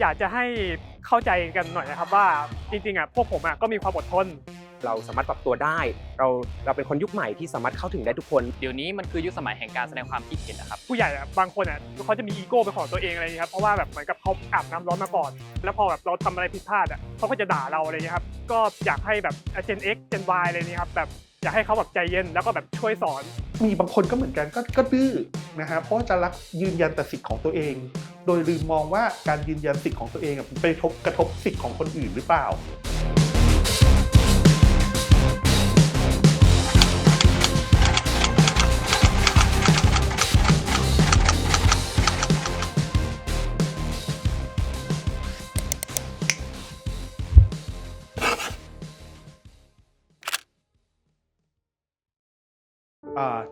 อยากจะให้เข้าใจกันหน่อยนะครับว่าจริงๆอะพวกผมอะก็มีความอดทน เราสามารถปรับตัวได้ เราเราเป็นคนยุคใหม่ที่สามารถเข้าถึงได้ทุกคน เดี๋ยวนี้มันคือยุคสมัยแห่งการแสดงความคิดเห็นนะครับ ผู้ใหญ่อะบางคนอะเขาจะมีอีโก้เป็นของตัวเองอะไรอย่างเงี้ยครับเพราะว่าแบบเหมือนกับเขาอาบน้ำร้อนมาก่อน แล้วพอแบบเราทำอะไรผิดพลาดอะเขาก็จะด่าเราอะไรอย่างเงี้ยครับก็อยากให้แบบเจน X เจน Y อะไรนี้ครับแบบ อยากให้เขาแบบใจเย็นแล้วก็แบบช่วยสอน มีบางคนก็เหมือนกันก็ก็ดื้อนะฮะเพราะว่าจะรักยืนยันแต่สิทธิ์ของตัวเอง โดยลืมมองว่าการยืนยันสิทธิ์ของตัวเองอะไปกระทบกระทบสิทธิ์ของคนอื่นหรือเปล่า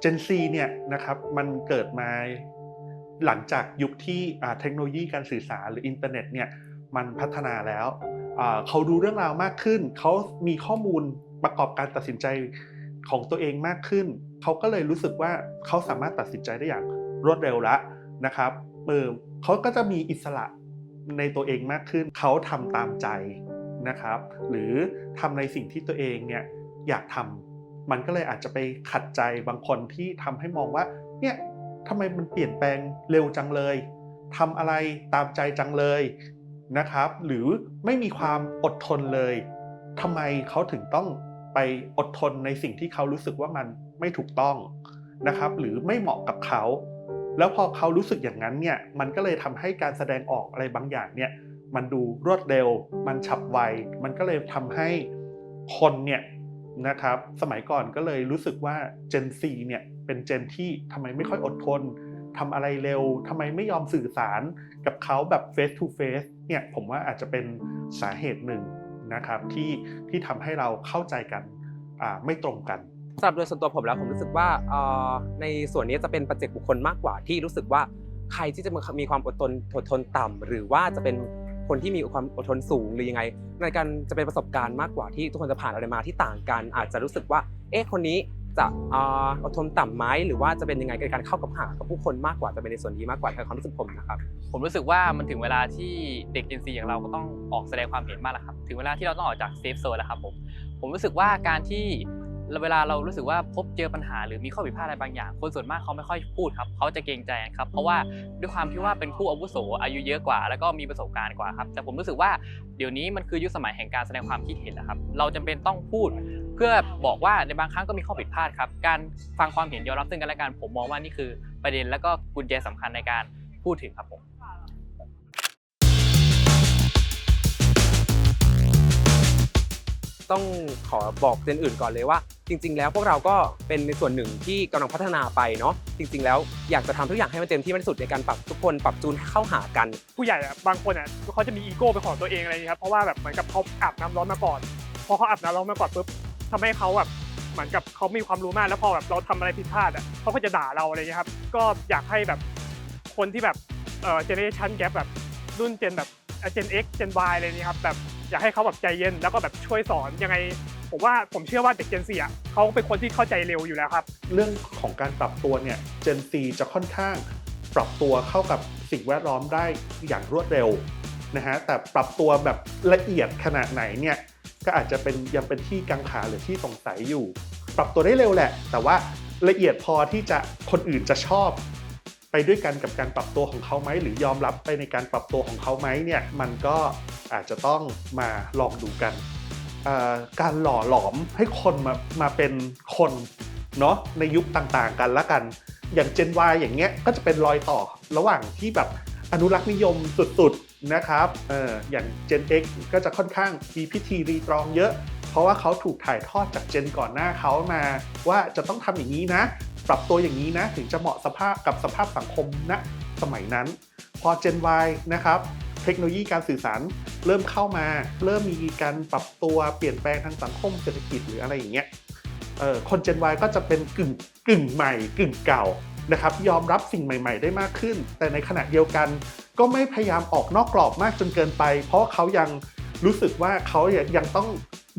เจนซีเนี่ยนะครับมันเกิดมาหลังจากยุคที่เทคโนโลยีการสื่อสารหรืออินเทอร์เน็ตเนี่ยมันพัฒนาแล้ว เขารู้เรื่องราวมากขึ้น เขามีข้อมูลประกอบการตัดสินใจของตัวเองมากขึ้น เขาก็เลยรู้สึกว่าเขาสามารถตัดสินใจได้อย่างรวดเร็วละนะครับเออเขาก็จะมีอิสระในตัวเองมากขึ้น เขาทำตามใจนะครับ หรือทำในสิ่งที่ตัวเองเนี่ยอยากทำ มันก็เลยอาจจะไปขัดใจบางคนที่ทำให้มองว่าเนี่ยทำไมมันเปลี่ยนแปลงเร็วจังเลยทำอะไรตามใจจังเลยนะครับ หรือไม่มีความอดทนเลยทำไมเขาถึงต้องไปอดทนในสิ่งที่เขารู้สึกว่ามันไม่ถูกต้องนะครับ หรือไม่เหมาะกับเขา แล้วพอเขารู้สึกอย่างนั้นเนี่ยมันก็เลยทำให้การแสดงออกอะไรบางอย่างเนี่ยมันดูรวดเร็ว มันฉับไว มันก็เลยทำให้คนเนี่ย นะครับ สมัยก่อนก็เลยรู้สึกว่า Gen Z เนี่ยเป็นเจนที่ทำไมไม่ค่อยอดทนทำอะไรเร็วทำไมไม่ยอมสื่อสารกับเขาแบบ face to face เนี่ยผมว่าอาจจะเป็นสาเหตุหนึ่งนะครับที่ที่ทำให้เราเข้าใจกันไม่ตรงกันสำหรับโดยส่วนตัวผมแล้วผมรู้สึกว่าในส่วนนี้จะเป็นปัจเจกบุคคลมากกว่าที่รู้สึกว่าใครที่จะมีความอดทนอดทนต่ำหรือว่าจะเป็น คนที่มีความอดทนสูงหรือยังไง ในการจะเป็นประสบการณ์มากกว่าที่ทุกคนจะผ่านอะไรมาที่ต่างกัน อาจจะรู้สึกว่า เอ๊ะคนนี้จะอดทนต่ำไหมหรือว่าจะเป็นยังไงในการเข้ากับหากับผู้คนมากกว่าจะเป็นในส่วนนี้มากกว่าในความรู้สึกผมนะครับ ผมรู้สึกว่ามันถึงเวลาที่เด็ก Gen Z อย่างเราก็ต้องออกแสดงความเห็นมากแล้วครับ ถึงเวลาที่เราต้องออกจากเซฟโซนแล้วครับผมผมรู้สึกว่าการที่ เวลาเรารู้สึกว่าพบเจอปัญหาหรือมีข้อผิดพลาดอะไรบางอย่าง คนส่วนมากเขาไม่ค่อยพูดครับเขาจะเกรงใจครับ เพราะว่าด้วยความที่ว่าเป็นผู้อาวุโสอายุเยอะกว่า แล้วก็มีประสบการณ์กว่าครับ แต่ผมรู้สึกว่าเดี๋ยวนี้มันคือยุคสมัยแห่งการแสดงความคิดเห็นแล้วครับ เราจำเป็นต้องพูด เพื่อบอกว่าในบางครั้งก็มีข้อผิดพลาดครับ การฟังความเห็นยอมรับซึ่งกันและกันผมมองว่านี่คือประเด็นและก็กุญแจสำคัญในการพูดถึงครับผม ต้องขอบอกเจนอื่นก่อนเลยว่า จริง ๆ แล้วพวกเราก็เป็นในส่วนหนึ่งที่กำลังพัฒนาไปเนาะจริง ๆ แล้วอยากจะทำทุกอย่างให้มันเต็มที่มากที่สุดในการปรับทุกคนปรับจูนเข้าหากัน ผู้ใหญ่อะบางคนอะเขาจะมีอีโก้เป็นของตัวเองอะไรอย่างเงี้ครับเพราะว่าแบบเหมือนกับเขาอาบน้ำร้อนมาก่อนพอเขาอาบน้ำร้อนมาก่อนปุ๊บทำให้เขาแบบเหมือนกับเขามีความรู้มากแล้วพอแบบเราทำอะไรผิดพลาดอะเขาก็จะด่าเราอะไรเงี้ยครับ ก็อยากให้แบบคนที่แบบเอ่อเจเนอเรชันแกปแบบรุ่นเจนแบบเจน X เจน Y อะไรนี้ครับแบบ อยากให้เขาแบบใจเย็นแล้วก็แบบช่วยสอนยังไง ผมว่าผมเชื่อว่าเด็กเจนซีอะเขาเป็นคนที่เข้าใจเร็วอยู่แล้วครับ เรื่องของการปรับตัวเนี่ย Gen Z จะค่อนข้าง ปรับตัวเข้ากับสิ่งแวดล้อมได้อย่างรวดเร็วนะฮะแต่ปรับตัวแบบละเอียดขนาดไหนเนี่ยก็อาจจะเป็นยังเป็นที่กังขาหรือที่สงสัยอยู่ ปรับตัวได้เร็วแหละ แต่ว่าละเอียดพอที่จะคนอื่นจะชอบ ไปด้วยกันกับการปรับตัวของเขาไหมหรือยอมรับไปในการปรับตัวของเขาไหมเนี่ยมันก็อาจจะต้องมาลองดูกัน การหล่อหลอมให้คนมามาเป็นคนเนาะในยุคต่างๆกันละกัน อย่าง Gen Y อย่างเงี้ยก็จะเป็นรอยต่อระหว่างที่แบบอนุรักษ์นิยมสุดๆนะครับเอออย่าง Gen X ก็จะค่อนข้างมีพิธีรีตรองเยอะ เพราะว่าเขาถูกถ่ายทอดจากเจนก่อนหน้าเขามา ว่าจะต้องทำอย่างนี้นะ ปรับตัวอย่างนี้นะถึงจะเหมาะสภาพกับสภาพสังคมณสมัยนั้น พอ Gen Y นะครับเทคโนโลยีการสื่อสารเริ่มเข้ามา เริ่มมีการปรับตัวเปลี่ยนแปลงทางสังคมเศรษฐกิจหรืออะไรอย่างเงี้ยคน Gen Y ก็จะเป็นกึ่งกึ่งใหม่กึ่งเก่านะครับยอมรับสิ่งใหม่ ๆ ได้มากขึ้น แต่ในขณะเดียวกัน ก็ไม่พยายามออกนอกกรอบมากจนเกินไป เพราะเขายังรู้สึกว่าเขายังต้อง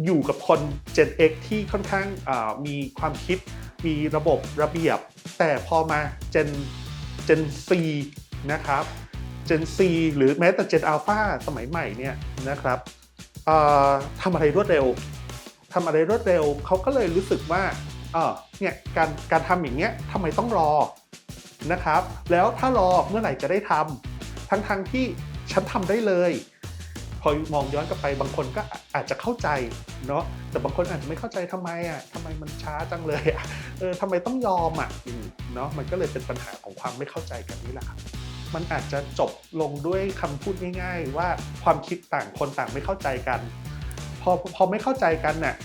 อยู่กับคน Gen X ที่ค่อนข้างมีความคิด มีระบบระเบียบ แต่พอมา Gen Gen C นะครับ Gen Z หรือแม้แต่ Gen Alpha สมัยใหม่เนี่ยนะครับทำอะไรรวดเร็วทำอะไรรวดเร็วเขาก็เลยรู้สึกว่าเออเนี่ยการการทำอย่างเงี้ยทำไมต้องรอนะครับ แล้วถ้ารอเมื่อไหร่จะได้ทำทั้งทั้งๆที่ฉันทำได้เลย อมองย้อนกลับไปบางคนก็อาจจะเข้าใจเนาะแต่บางคนอาจจะไม่เข้าใจทำไมอะทำไมมันช้าจังเลยอะเออทำไมต้องยอมอะเนาะมันก็เลยเป็นปัญหาของความไม่เข้าใจกันนี่แหละครับมันอาจจะจบลงด้วยคำพูดง่าย ๆ ว่าความคิดต่างคนต่างไม่เข้าใจกัน พอพอไม่เข้าใจกันน่ะ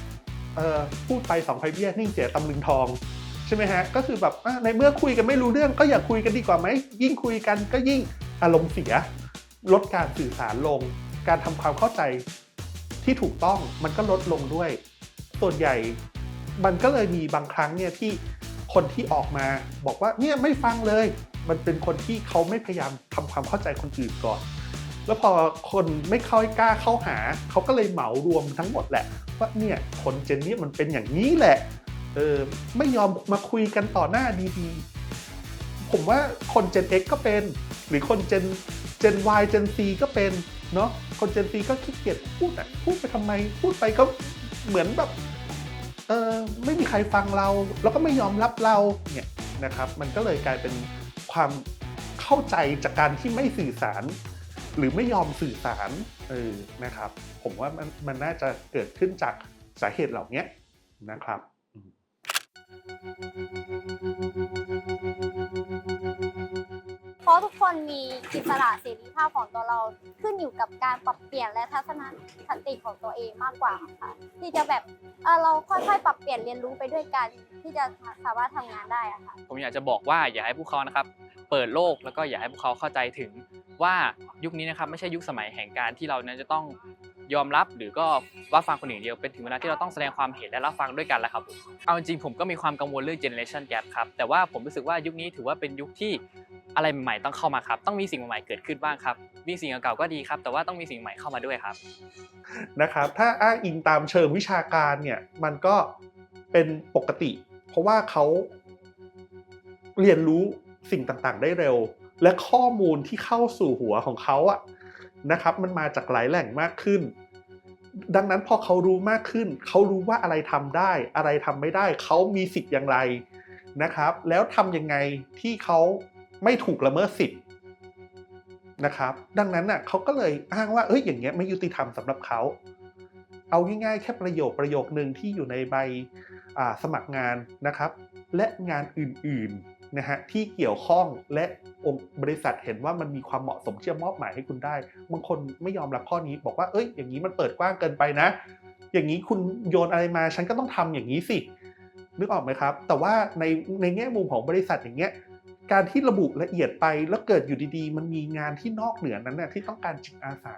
เออพูดไปสองไพเบี้ยนิ่งเสียตำลึงทองใช่ไหมฮะก็คือแบบในเมื่อคุยกันไม่รู้เรื่องก็อย่าคุยกันดีกว่าไหมยิ่งคุยกันก็ยิ่งอารมณ์เสียลดการสื่อสารลง การทำความเข้าใจที่ถูกต้องมันก็ลดลงด้วย ส่วนใหญ่มันก็เลยมีบางครั้งเนี่ยที่คนที่ออกมาบอกว่าเนี่ยไม่ฟังเลย มันเป็นคนที่เขาไม่พยายามทำความเข้าใจคนอื่นก่อน แล้วพอคนไม่ค่อยกล้าเข้าหา เขาก็เลยเหมารวมทั้งหมดแหละ ว่าเนี่ยคนเจนนี่มันเป็นอย่างนี้แหละเออไม่ยอมมาคุยกันต่อหน้าดีๆ ผมว่าคน Gen X ก็เป็น หรือคน Gen Gen Y Gen Z ก็เป็นเนาะ คน Gen Z ก็ขี้เกียจพูดอะพูดไปทำไม พูดไปก็เหมือนแบบเออไม่มีใครฟังเรา แล้วก็ไม่ยอมรับเราเนี่ยนะครับ มันก็เลยกลายเป็นความเข้าใจจากการที่ไม่สื่อสาร หรือไม่ยอมสื่อสารเออนะครับ ผมว่ามันมันน่าจะเกิดขึ้นจากสาเหตุเหล่านี้นะครับเพ ราะทุกคนมีอิสระเสรีภาพของตัวเราขึ้นอยู่กับการปรับเปลี่ยนและทัศนคติของตัวเองมากกว่าค่ะที่จะแบบเอ่อเราค่อยๆ ปรับเปลี่ยนเรียนรู้ไปด้วยกัน ที่จะสามารถทำงานได้อะค่ะ ผมอยากจะบอกว่าอย่าให้พวกเขานะครับ เปิดโลกแล้วก็อย่าให้พวกเขาเข้าใจถึงว่ายุคนี้นะครับไม่ใช่ยุคสมัยแห่งการที่เรานั้นจะต้องยอมรับหรือก็ว่าฟังคนอื่นเดียวเป็นถึงเวลาที่เราต้องแสดงความเห็นและรับฟังด้วยกันแล้วครับผมเอาจริงๆผมก็มีความกังวลเรื่อง generation gap ครับแต่ว่าผมรู้สึกว่ายุคนี้ถือว่าเป็นยุคที่ อะไรใหม่ๆต้องเข้ามาครับ ต้องมีสิ่งใหม่ๆเกิดขึ้นบ้างครับ มีสิ่งเก่าๆก็ดีครับ แต่ว่าต้องมีสิ่งใหม่เข้ามาด้วยครับ นะครับ ถ้าอ้างอิงตามเชิงวิชาการเนี่ย มันก็เป็นปกติ เพราะว่าเขาเรียนรู้สิ่งต่างๆ ได้เร็ว และข้อมูลที่เข้าสู่หัวของเขาอะนะครับ มันมาจากหลายแหล่งมากขึ้น ดังนั้นพอเขารู้มากขึ้น เขารู้ว่าอะไรทำได้ อะไรทำไม่ได้ เขามีสิทธิ์อย่างไรนะครับ แล้วทำยังไงที่เขา ไม่ถูกละเมิดสิทธิ์นะครับ ดังนั้นน่ะเขาก็เลยอ้างว่าเอ้ยอย่างเงี้ยไม่ยุติธรรมสำหรับเขาเอาง่ายๆแค่ประโยคประโยคหนึ่งที่อยู่ในใบสมัครงานนะครับ และงานอื่นๆนะฮะที่เกี่ยวข้องและองค์บริษัทเห็นว่ามันมีความเหมาะสมเที่จะมอบหมายให้คุณได้ บางคนไม่ยอมรับข้อนี้ บอกว่าเอ้ยอย่างนี้มันเปิดกว้างเกินไปนะ อย่างนี้คุณโยนอะไรมาฉันก็ต้องทำอย่างนี้สินึกออกไหมครับ แต่ว่าในในแง่มุมของบริษัทอย่างเงี้ย การที่ระบุละเอียดไปแล้วเกิดอยู่ดีๆ มันมีงานที่นอกเหนือนั้นน่ะที่ต้องการจิตอาสา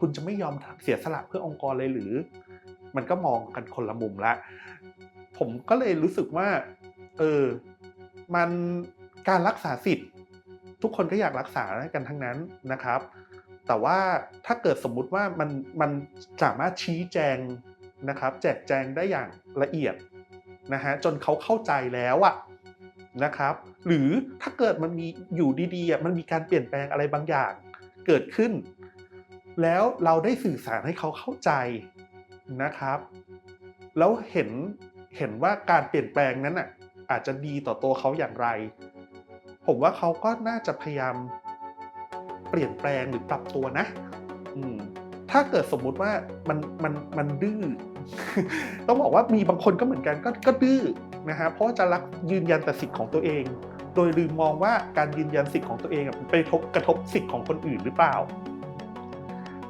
คุณจะไม่ยอมเสียสละเพื่อองค์กรเลยหรือ มันก็มองกันคนละมุมละ ผมก็เลยรู้สึกว่า เออ มันการรักษาสิทธิ์ ทุกคนก็อยากรักษากันทั้งนั้นนะครับ แต่ว่าถ้าเกิดสมมุติว่ามันมันสามารถชี้แจงนะครับ แจกแจงได้อย่างละเอียดนะฮะจนเขาเข้าใจแล้วอะนะครับ หรือถ้าเกิดมันมีอยู่ดีๆมันมีการเปลี่ยนแปลงอะไรบางอย่างเกิดขึ้น แล้วเราได้สื่อสารให้เขาเข้าใจนะครับ แล้วเห็นเห็นว่าการเปลี่ยนแปลงนั้นอะอาจจะดีต่อตัวเขาอย่างไร ผมว่าเขาก็น่าจะพยายามเปลี่ยนแปลงหรือปรับตัวนะ อืมถ้าเกิดสมมุติว่ามันมันมันดื้อต้องบอกว่ามีบางคนก็เหมือนกันก็ก็ดื้อนะฮะเพราะว่าจะรักยืนยันแต่สิทธิ์ของตัวเอง โดยลืมมองว่าการยืนยันสิทธิ์ของตัวเองไปกระทบสิทธิ์ของคนอื่นหรือเปล่า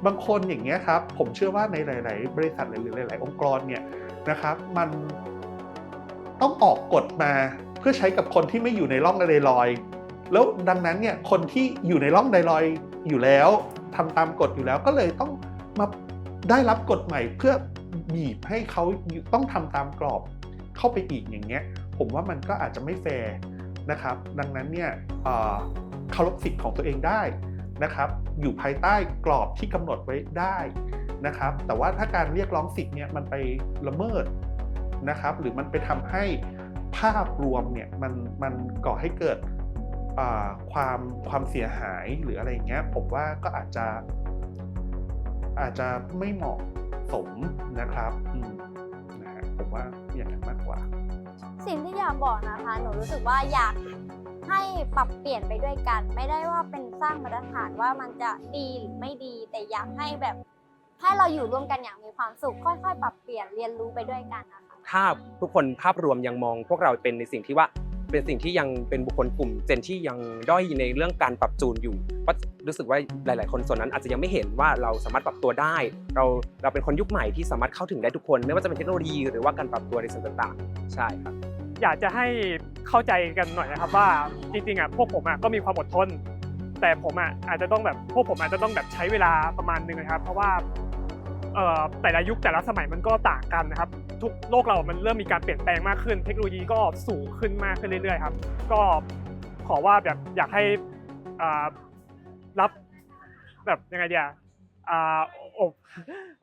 บางคนอย่างเงี้ยครับ ผมเชื่อว่าในหลาย ๆ บริษัทหรือหลาย ๆ องค์กรเนี่ยนะครับ มันต้องออกกฎมาเพื่อใช้กับคนที่ไม่อยู่ในร่องไดลอยแล้วดังนั้นเนี่ยคนที่อยู่ในร่องไดลอยอยู่แล้วทำตามกฎอยู่แล้วก็เลยต้องมาได้รับกฎใหม่เพื่อบีบให้เขาต้องทำตามกรอบเข้าไปอีกอย่างเงี้ย ผมว่ามันก็อาจจะไม่แฟร์ นะครับ ดังนั้นเนี่ยเคารพสิทธิ์ของตัวเองได้นะครับ อยู่ภายใต้กรอบที่กำหนดไว้ได้นะครับ แต่ว่าถ้าการเรียกร้องสิทธิ์เนี่ยมันไปละเมิดนะครับ หรือมันไปทำให้ภาพรวมเนี่ยมันมันก่อให้เกิดความความเสียหายหรืออะไรเงี้ยผมว่าก็อาจจะ อาจจะไม่เหมาะสมนะครับนะฮะผมว่าอย่างนั้นมากกว่า สิ่งที่อยากบอกนะคะ หนูรู้สึกว่าอยากให้ปรับเปลี่ยนไปด้วยกัน ไม่ได้ว่าเป็นสร้างมาตรฐานว่ามันจะดีหรือไม่ดี แต่อยากให้แบบให้เราอยู่ร่วมกันอย่างมีความสุข ค่อยๆ ปรับเปลี่ยนเรียนรู้ไปด้วยกันนะคะถ้าทุกคนภาพรวมยังมองพวกเราเป็นในสิ่งที่ว่าเป็นสิ่งที่ยังเป็นบุคคลกลุ่มเจนที่ยังด้อยในเรื่องการปรับจูนอยู่เพราะรู้สึกว่าหลาย ๆ คนส่วนนั้นอาจจะยังไม่เห็นว่าเราสามารถปรับตัวได้ เราเราเป็นคนยุคใหม่ที่สามารถเข้าถึงได้ทุกคน ไม่ว่าจะเป็นเทคโนโลยีหรือว่าการปรับตัวในส่วนต่าง ๆ ใช่ครับ อยากจะให้เข้าใจกันหน่อยนะครับว่าจริงๆอะพวกผมอะก็มีความอดทน แต่ผมอะอาจจะต้องแบบพวกผมอาจจะต้องแบบใช้เวลาประมาณนึงนะครับ เพราะว่าแต่ละยุคแต่ละสมัยมันก็ต่างกันนะครับ ทุกโลกเรามันเริ่มมีการเปลี่ยนแปลงมากขึ้น เทคโนโลยีก็สูงขึ้นมากขึ้นเรื่อยๆครับ ก็ขอว่าแบบอยากให้รับแบบยังไงเดียอ่าอบ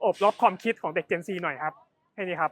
อบรับความคิดของเด็ก Gen Z หน่อยครับแค่นี้ครับ